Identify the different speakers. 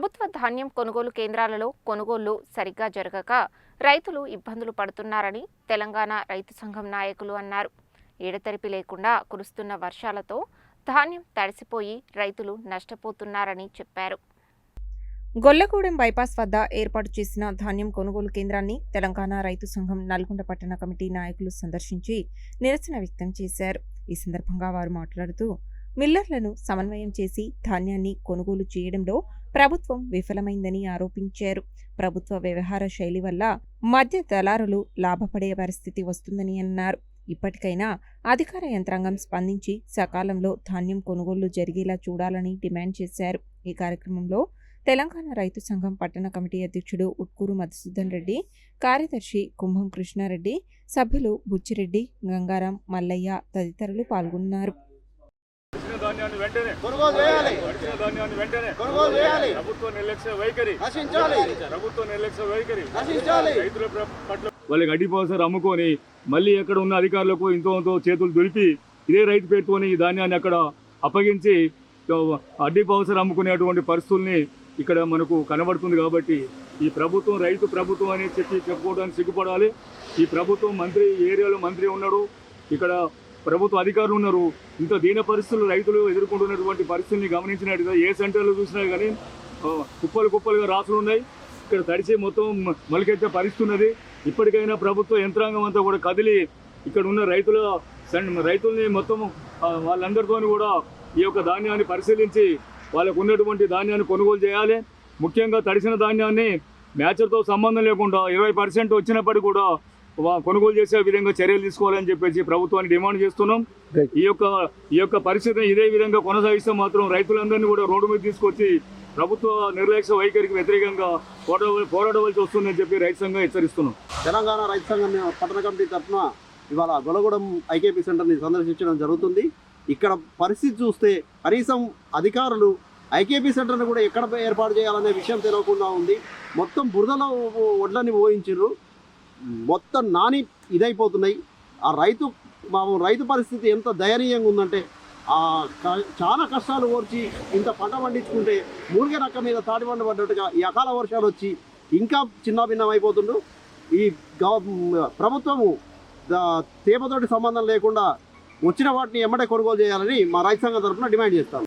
Speaker 1: ప్రభుత్వ ధాన్యం కొనుగోలు కేంద్రాలలో కొనుగోళ్ళు సరిగ్గా జరగక రైతులు ఇబ్బందులు పడుతున్నారని తెలంగాణ రైతు సంఘం నాయకులు అన్నారు. ఎడతెరిపి లేకుండా కురుస్తున్న వర్షాలతో ధాన్యం తడిసిపోయి రైతులు నష్టపోతున్నారని చెప్పారు. గొల్లగూడెం బైపాస్ వద్ద ఏర్పాటు చేసిన ధాన్యం కొనుగోలు కేంద్రాన్ని తెలంగాణ రైతు సంఘం నల్గొండ పట్టణ కమిటీ నాయకులు సందర్శించి నిరసన వ్యక్తం చేశారు. ఈ సందర్భంగా వారు మాట్లాడుతూ మిల్లర్లను సమన్వయం చేసి ధాన్యాన్ని కొనుగోలు చేయడంలో ప్రభుత్వం విఫలమైందని ఆరోపించారు. ప్రభుత్వ వ్యవహార శైలి వల్ల మధ్య దళారులు లాభపడే పరిస్థితి వస్తుందని అన్నారు. ఇప్పటికైనా అధికార యంత్రాంగం స్పందించి సకాలంలో ధాన్యం కొనుగోళ్ళు జరిగేలా చూడాలని డిమాండ్ చేశారు. ఈ కార్యక్రమంలో తెలంగాణ రైతు సంఘం పట్టణ కమిటీ అధ్యక్షుడు ఉట్కూరు మధుసూదన్ రెడ్డి కార్యదర్శి కుంభం కృష్ణారెడ్డి సభ్యులు బుచ్చిరెడ్డి గంగారాం మల్లయ్య తదితరులు పాల్గొన్నారు.
Speaker 2: ధాన్యాన్ని వెంటనే
Speaker 3: కొనుగోలు చేయాలి.
Speaker 2: తడిసిన ధాన్యాన్ని వెంటనే
Speaker 3: కొనుగోలు చేయాలి.
Speaker 2: ప్రభుత్వ నిర్లక్ష్య వైఖరి.
Speaker 3: నశించాలి.
Speaker 2: ప్రభుత్వ నిర్లక్ష్య వైఖరి.
Speaker 3: నశించాలి.
Speaker 2: రైతుల పట్ల వాళ్ళకి అడ్డి పవసర్ అమ్ముకొని మళ్ళీ ఎక్కడ ఉన్న అధికారులకు ఇంతో ఇంతో చేతులు దులిపి ఇదే రైతు పేరుతోని ఈ ధాన్యాన్ని అక్కడ అప్పగించి అడ్డి పవసర్ అమ్ముకునేటువంటి పరిస్థితుల్ని ఇక్కడ మనకు కనబడుతుంది కాబట్టి ఈ ప్రభుత్వం రైతు ప్రభుత్వం అని చెప్పి చెప్పుకోవడానికి సిగ్గుపడాలి. ఈ ప్రభుత్వం మంత్రి ఏరియాలో మంత్రి ఉన్నాడు. ఇక్కడ ప్రభుత్వ అధికారులు ఉన్నారు. ఇంత దీన పరిస్థితులు రైతులు ఎదుర్కొంటున్నటువంటి పరిస్థితుల్ని గమనించినట్టుగా ఏ సెంటర్లో చూసినా కానీ కుప్పలు కుప్పలుగా రాసులు ఉన్నాయి. ఇక్కడ తడిసి మొత్తం మలికెత్తే మొలకెత్తే పరిస్థితి ఉన్నది. ఇప్పటికైనా ప్రభుత్వ యంత్రాంగం అంతా కూడా కదిలి ఇక్కడ ఉన్న రైతుల రైతుల్ని మొత్తం వాళ్ళందరితో కూడా ఈ యొక్క ధాన్యాన్ని పరిశీలించి వాళ్ళకు ఉన్నటువంటి ధాన్యాన్ని కొనుగోలు చేయాలి. ముఖ్యంగా తడిసిన ధాన్యాన్ని మ్యాచర్తో సంబంధం లేకుండా ఇరవై పర్సెంట్ వచ్చినప్పటికీ కూడా కొనుగోలు చేసే విధంగా చర్యలు తీసుకోవాలని చెప్పేసి ప్రభుత్వాన్ని డిమాండ్ చేస్తున్నాం. ఈ యొక్క ఈ యొక్క పరిస్థితిని ఇదే విధంగా కొనసాగిస్తే మాత్రం రైతులందరినీ కూడా రోడ్డు మీద తీసుకొచ్చి ప్రభుత్వ నిర్లక్ష్య వైఖరికి వ్యతిరేకంగా పోరాడ పోరాడవలసి వస్తుందని చెప్పి రైతు సంఘం హెచ్చరిస్తున్నాం.
Speaker 3: తెలంగాణ రైతు సంఘం పట్టణ కమిటీ తరఫున ఇవాళ గొలగూడెం ఐకేపీ సెంటర్ని సందర్శించడం జరుగుతుంది. ఇక్కడ పరిస్థితి చూస్తే కనీసం అధికారులు ఐకేపీ సెంటర్ని కూడా ఎక్కడ ఏర్పాటు చేయాలనే విషయం తెలియకుండా ఉంది. మొత్తం బురదలో వడ్లని పోయించారు మొత్తం నాని ఇదైపోతున్నాయి. ఆ రైతు పాపం రైతు పరిస్థితి ఎంత దయనీయంగా ఉందంటే చాలా కష్టాలు ఓర్చి ఇంత పంట పండించుకుంటే మూలిగ రక్క మీద తాటి పంట పడ్డట్టుగా ఈ అకాల వర్షాలు వచ్చి ఇంకా చిన్నాభిన్నం అయిపోతుండు ఈ గవ ప్రభుత్వము తేమతోటి సంబంధం లేకుండా వచ్చిన వాటిని ఎమ్మటే కొనుగోలు చేయాలని మా రైతు సంఘం తరఫున డిమాండ్ చేస్తాం.